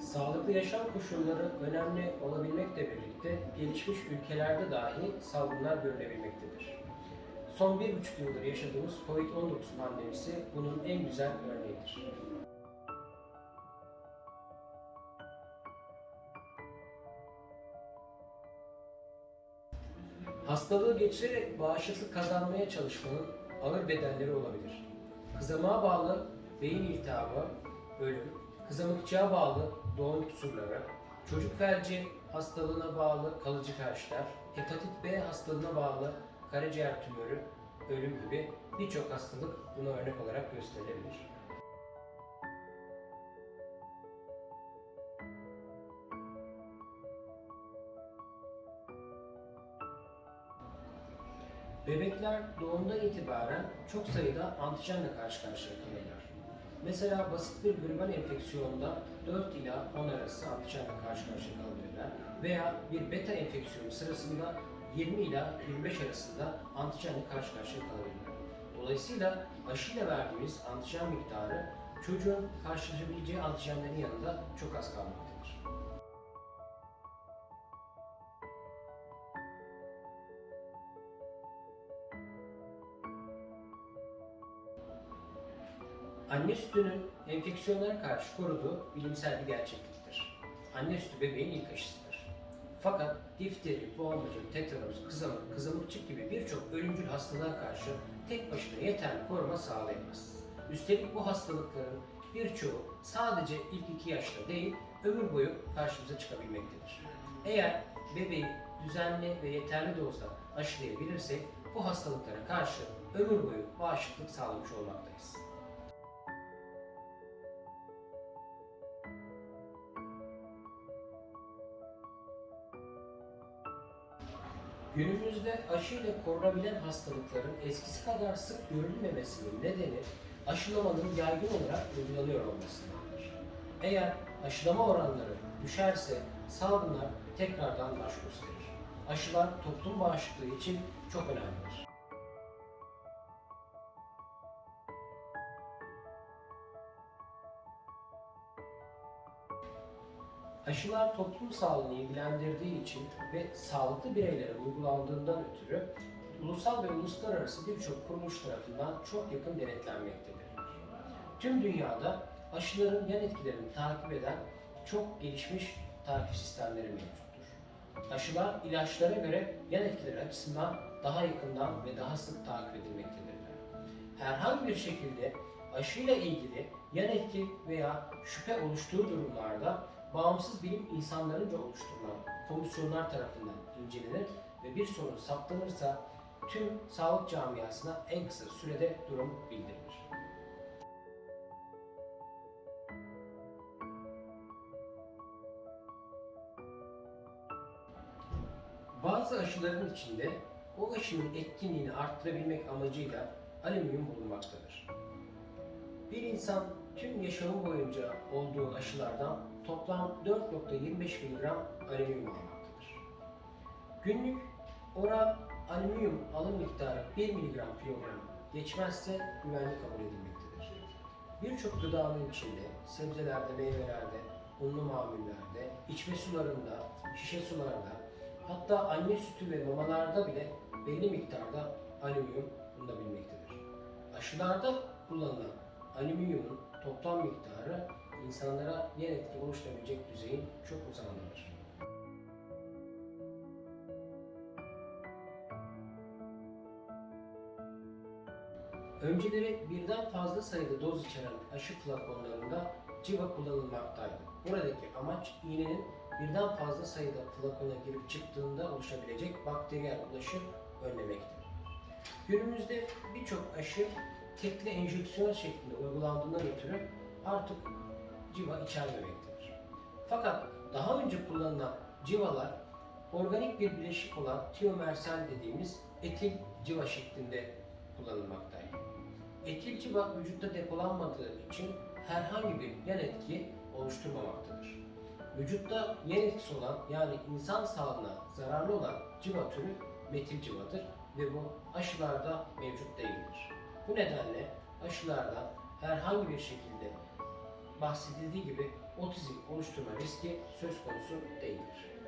Sağlıklı yaşam koşulları önemli olabilmekle birlikte gelişmiş ülkelerde dahi salgınlar görülebilmektedir. Son bir buçuk yıldır yaşadığımız COVID-19 pandemisi bunun en güzel örneğidir. Hastalığı geçirerek bağışıklık kazanmaya çalışmanın ağır bedelleri olabilir. Kızamığa bağlı beyin iltihabı, ölüm, kızamıkçığa bağlı doğum kusurları, çocuk felci hastalığına bağlı kalıcı felçler, hepatit B hastalığına bağlı karaciğer tümörü, ölüm gibi birçok hastalık buna örnek olarak gösterilebilir. Bebekler doğumdan itibaren çok sayıda antijenle karşı karşıya kalırlar. Mesela basit bir gribal enfeksiyonda 4 ila 10 arası antijenle karşı karşıya kalabilirler veya bir beta enfeksiyonu sırasında 20 ila 25 arasında antijenle karşı karşıya kalabilirler. Dolayısıyla aşıyla verdiğimiz antijen miktarı çocuğun karşılaşabileceği antijenlerin yanında çok az kalmaktadır. Anne sütünün enfeksiyonlara karşı koruduğu bilimsel bir gerçekliktir. Anne sütü bebeğin ilk aşısıdır. Fakat difteri, boğmacı, tetanos, kızamık, kızamıkçık gibi birçok ölümcül hastalığa karşı tek başına yeterli koruma sağlayamaz. Üstelik bu hastalıkların birçoğu sadece ilk iki yaşta değil, ömür boyu karşımıza çıkabilmektedir. Eğer bebeği düzenli ve yeterli dozda aşılayabilirsek bu hastalıklara karşı ömür boyu bağışıklık sağlamış olmaktayız. Günümüzde aşı ile korunabilen hastalıkların eskisi kadar sık görülmemesinin nedeni aşılamanın yaygın olarak uygulanıyor olmasındandır. Eğer aşılama oranları düşerse salgınlar tekrardan baş gösterir. Aşılar toplum bağışıklığı için çok önemlidir. Aşılar toplum sağlığını ilgilendirdiği için ve sağlıklı bireylere uygulandığından ötürü ulusal ve uluslararası birçok kuruluş tarafından çok yakın denetlenmektedirler. Tüm dünyada aşıların yan etkilerini takip eden çok gelişmiş takip sistemleri mevcuttur. Aşılar ilaçlara göre yan etkileri açısından daha yakından ve daha sık takip edilmektedirler. Herhangi bir şekilde aşıyla ilgili yan etki veya şüphe oluştuğu durumlarda bağımsız bilim insanlarınca oluşturulan komisyonlar tarafından incelenir ve bir sorun saptanırsa tüm sağlık camiasına en kısa sürede durum bildirilir. Bazı aşıların içinde o aşının etkinliğini arttırabilmek amacıyla alüminyum bulunmaktadır. Bir insan tüm yaşamı boyunca olduğu aşılardan toplam 4.25 mg alüminyum almaktadır. Günlük oral alüminyum alım miktarı 1 mg kilogram geçmezse güvenli kabul edilmektedir. Birçok gıdanın içinde, sebzelerde, meyvelerde, unlu mamullerde, içme sularında, şişe sularda, hatta anne sütü ve mamalarda bile belli miktarda alüminyum bulunabilmektedir. Aşılarda kullanılan alüminyumun toplam miktarı insanlara yan etki oluşturabilecek düzeyin çok uzağındadır. Önceleri birden fazla sayıda doz içeren aşı flakonlarında civa kullanılmaktaydı. Buradaki amaç iğnenin birden fazla sayıda flakona girip çıktığında oluşabilecek bakteriyel ulaşı önlemektir. Günümüzde birçok aşı tekli enjeksiyon şeklinde uygulandığından ötürü artık civa içermemektedir. Fakat daha önce kullanılan civalar organik bir bileşik olan tiomersal dediğimiz etil civa şeklinde kullanılmaktaydı. Etil civa vücutta depolanmadığı için herhangi bir yan etki oluşturmamaktadır. Vücutta yan etkisi olan yani insan sağlığına zararlı olan civa türü metil civadır ve bu aşılarda mevcut değildir. Bu nedenle aşılardan herhangi bir şekilde bahsedildiği gibi otizm oluşturma riski söz konusu değildir.